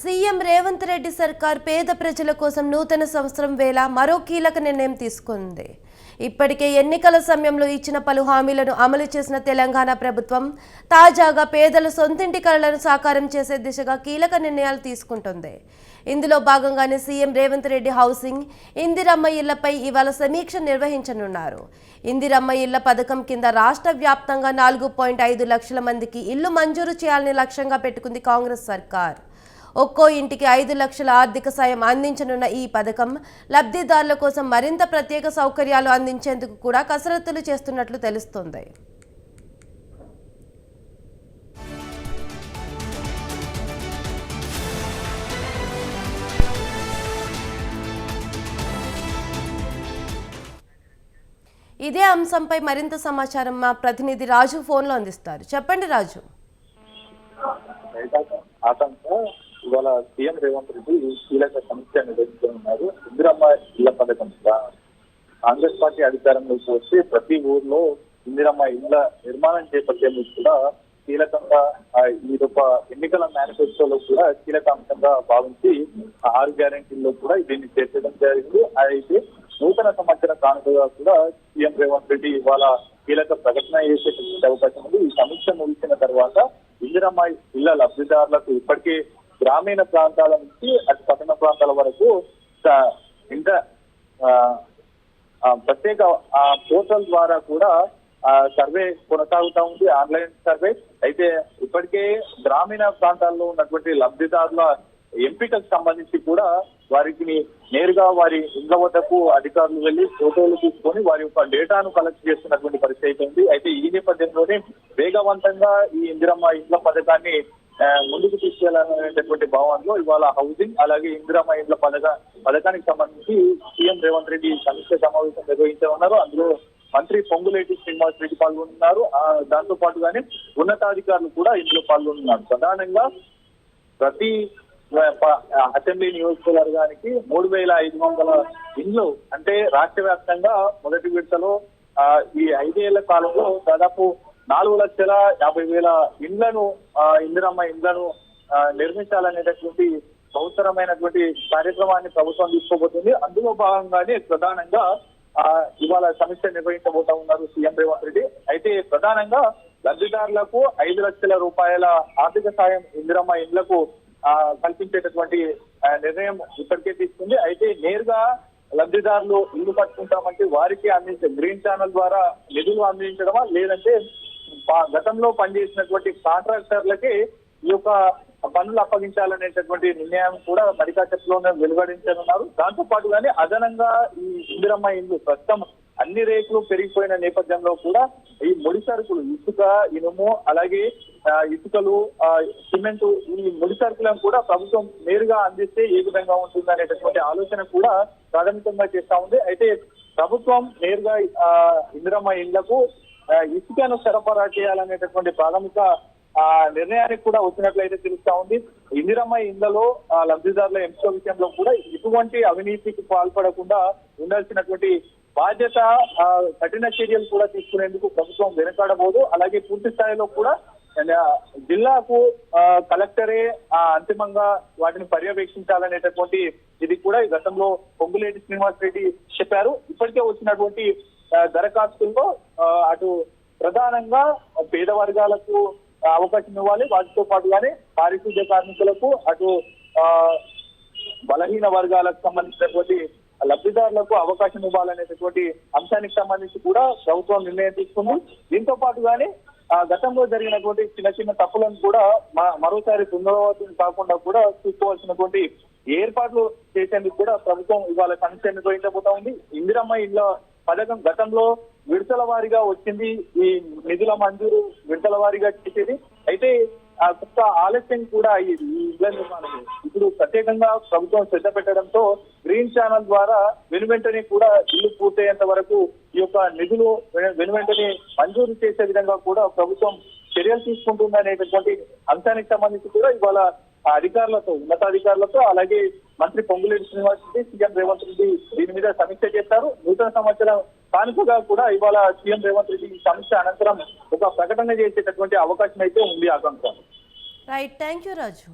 CM Revanth Reddy సర్కార్ పేద ప్రజల కోసం నూతన సంవత్సరం వేళ మరో కీలక నిర్ణయం తీసుకుంది. ఇప్పటికే ఎన్నికల సమయంలో ఇచ్చిన పలు హామీలను అమలు చేసిన తెలంగాణ ప్రభుత్వం తాజాగా పేదల సొంతింటి కళలను సాకారం చేసే దిశగా కీలక నిర్ణయాలు తీసుకుంటుంది. ఇందులో భాగంగానే సీఎం రేవంత్ రెడ్డి హౌసింగ్ ఇందిరమ్మ ఇళ్ళపై ఇవాళ సమీక్ష నిర్వహించనున్నారు. ఇందిరమ్మ ఇళ్ళ పథకం కింద రాష్ట్ర వ్యాప్తంగా నాలుగు పాయింట్ ఐదు లక్షల మందికి ఇల్లు మంజూరు చేయాలని లక్ష్యంగా పెట్టుకుంది కాంగ్రెస్ సర్కార్. ఒక్కో ఇంటికి ఐదు లక్షల ఆర్థిక సాయం అందించనున్న ఈ పథకం లబ్ధిదారుల కోసం మరింత ప్రత్యేక సౌకర్యాలు అందించేందుకు కూడా కసరత్తులు చేస్తున్నట్లు తెలుస్తోంది. ఇదే అంశంపై మరింత సమాచారం మా ప్రతినిధి రాజు ఫోన్లో అందిస్తారు. చెప్పండి రాజు. ఇవాళ సీఎం రేవంత్ రెడ్డి కీలక సమీక్ష నిర్వహించనున్నారు. ఇందిరమ్మ ఇళ్ళ పథకం కాంగ్రెస్ పార్టీ అధికారంలోకి వస్తే ప్రతి ఊర్లో ఇందిరమ్మ ఇళ్ళ నిర్మాణం చేపట్టేందుకు కూడా కీలకంగా ఈ ఇదొక ఎన్నికల మేనిఫెస్టోలో కూడా కీలక అంశంగా భావించి ఆరు గ్యారెంటీల్లో కూడా దీన్ని చేర్చడం జరిగింది. అయితే నూతన సంవత్సర కానుకగా కూడా సీఎం రేవంత్ రెడ్డి ఇవాళ కీలక ప్రకటన చేసేటువంటి అవకాశం ఉంది. ఈ సమీక్ష ముగిసిన తర్వాత ఇందిరమ్మ ఇళ్ళ లబ్ధిదారులకు ఇప్పటికే గ్రామీణ ప్రాంతాల నుంచి అటు పట్టణ ప్రాంతాల వరకు ఇంకా ఇంత ఆ, ప్రత్యేక ఆ పోర్టల్ ద్వారా కూడా ఆ సర్వే కొనసాగుతా ఉంది ఆన్లైన్ సర్వే. అయితే ఇప్పటికే గ్రామీణ ప్రాంతాల్లో ఉన్నటువంటి లబ్ధిదారుల ఎంపికకు సంబంధించి కూడా వారికి నేరుగా వారి ఇండ్ల వద్దకు అధికారులు వెళ్ళి ఫోటోలు తీసుకొని వారి యొక్క డేటాను కలెక్ట్ చేస్తున్నటువంటి పరిస్థితి అయితే ఉంది. అయితే ఈ నేపథ్యంలోనే వేగవంతంగా ఈ ఇందిరమ్మ ఇండ్ల పథకాన్ని ముందుకు తీసుకెళ్ళాలనేటటువంటి భావనలో ఇవాళ హౌసింగ్ అలాగే ఇందిరా ఇండ్ల పథక పథకానికి సంబంధించి సీఎం రేవంత్ రెడ్డి సమీక్ష సమావేశం నిర్వహించనున్నారు అందులో మంత్రి పొంగులేటి శ్రీనివాస్ రెడ్డి పాల్గొన్నారు. దాంతో పాటుగానే ఉన్నతాధికారులు కూడా ఇందులో పాల్గొన్నారు. ప్రధానంగా ప్రతి అసెంబ్లీ నియోజకవర్గానికి మూడు వేల ఐదు వందల ఇండ్లు అంటే రాష్ట్ర వ్యాప్తంగా మొదటి విడతలో ఈ ఐదేళ్ళ కాలంలో దాదాపు నాలుగు లక్షల యాభై వేల ఇండ్లను ఇందిరమ్మ ఇండ్లను నిర్మించాలనేటటువంటి అవసరమైనటువంటి కార్యక్రమాన్ని ప్రభుత్వం తీసుకోబోతుంది. అందులో భాగంగానే ప్రధానంగా ఆ, ఇవాళ సమీక్ష నిర్వహించబోతా ఉన్నారు సీఎం రేవంత్ రెడ్డి. అయితే ప్రధానంగా లబ్ధిదారులకు ఐదు లక్షల రూపాయల ఆర్థిక సాయం ఇందిరమ్మ ఇండ్లకు ఆ, కల్పించేటటువంటి నిర్ణయం ఇప్పటికే తీసుకుంది. అయితే నేరుగా లబ్ధిదారులు ఇల్లు కట్టుకుంటామంటే వారికి అందించే గ్రీన్ ఛానల్ ద్వారా నిధులు అందించడమా లేదంటే గతంలో పనిచేసినటువంటి కాంట్రాక్టర్లకి ఈ యొక్క పనులు అప్పగించాలనేటటువంటి నిర్ణయం కూడా మరికాసేపులోనే వెలువడించనున్నారు. దాంతో పాటుగానే అదనంగా ఈ ఇందిరమ్మ ఇండ్లు ప్రస్తుతం అన్ని రేట్లు పెరిగిపోయిన నేపథ్యంలో కూడా ఈ ముడి సరుకులు ఇసుక ఇనుము అలాగే ఆ, ఇసుకలు సిమెంట్ ఈ ముడి సరుకులను కూడా ప్రభుత్వం నేరుగా అందిస్తే ఏ విధంగా ఉంటుంది అనేటటువంటి ఆలోచన కూడా ప్రాథమికంగా చేస్తా ఉంది. అయితే ప్రభుత్వం నేరుగా ఆ, ఇందిరమ్మ ఇండ్లకు ఇసుకను సరఫరా చేయాలనేటటువంటి ప్రాథమిక ఆ నిర్ణయానికి కూడా వచ్చినట్లయితే తెలుస్తా ఉంది. ఇందిరమ్మ ఇండ్లలో లబ్ధిదారుల ఎంపిక విషయంలో కూడా ఇటువంటి అవినీతికి పాల్పడకుండా ఉండాల్సినటువంటి బాధ్యత కఠిన చర్యలు కూడా తీసుకునేందుకు ప్రభుత్వం వెనకాడబోదు. అలాగే పూర్తి స్థాయిలో కూడా జిల్లాకు కలెక్టరే ఆ, అంతిమంగా వాటిని పర్యవేక్షించాలనేటటువంటి ఇది కూడా ఈ గతంలో పొంగులేటి శ్రీనివాస్ రెడ్డి చెప్పారు. ఇప్పటికే వచ్చినటువంటి దరఖాస్తుల్లో అటు ప్రధానంగా పేద వర్గాలకు అవకాశం ఇవ్వాలి. వాటితో పాటుగానే పారిశుద్ధ్య కార్మికులకు అటు ఆ, బలహీన వర్గాలకు సంబంధించినటువంటి లబ్ధిదారులకు అవకాశం ఇవ్వాలనేటటువంటి అంశానికి సంబంధించి కూడా ప్రభుత్వం నిర్ణయం తీసుకుంది. దీంతో పాటుగానే ఆ గతంలో జరిగినటువంటి చిన్న చిన్న తప్పులను కూడా మరోసారి పునరావృతం కాకుండా కూడా చూసుకోవాల్సినటువంటి ఏర్పాట్లు చేసేందుకు కూడా ప్రభుత్వం ఇవాళ సమస్య నిర్వహించబోతా ఉంది. ఇందిరమ్మ ఇళ్ళ పథకం గతంలో విడతల వారీగా వచ్చింది. ఈ నిధుల మంజూరు విడతల వారీగా చేసేది. అయితే కొత్త కొంత ఆలస్యం కూడా అయ్యేది ఈ ఇళ్ళ నిర్మాణం ఇప్పుడు ప్రత్యేకంగా ప్రభుత్వం శ్రద్ధ పెట్టడంతో గ్రీన్ ఛానల్ ద్వారా వెనువెంటనే కూడా ఇల్లు పూర్తయ్యేంత వరకు ఈ యొక్క నిధులు వెను- వెనువెంటనే మంజూరు చేసే విధంగా కూడా ప్రభుత్వం చర్యలు తీసుకుంటుందనేటటువంటి అంశానికి సంబంధించి కూడా ఇవాళ అధికారులతో ఉన్నతాధికారులతో అలాగే మంత్రి పొంగులేటి శ్రీనివాస్ రెడ్డి సీఎం రేవంత్ రెడ్డి దీని మీద సమీక్ష చేస్తారు నూతన సంవత్సరం కానుకగా కూడా ఇవాళ సీఎం రేవంత్ రెడ్డి ఈ సమీక్ష అనంతరం ఒక ప్రకటన చేసేటటువంటి అవకాశం అయితే ఉంది Akanksha. Right thank you Raju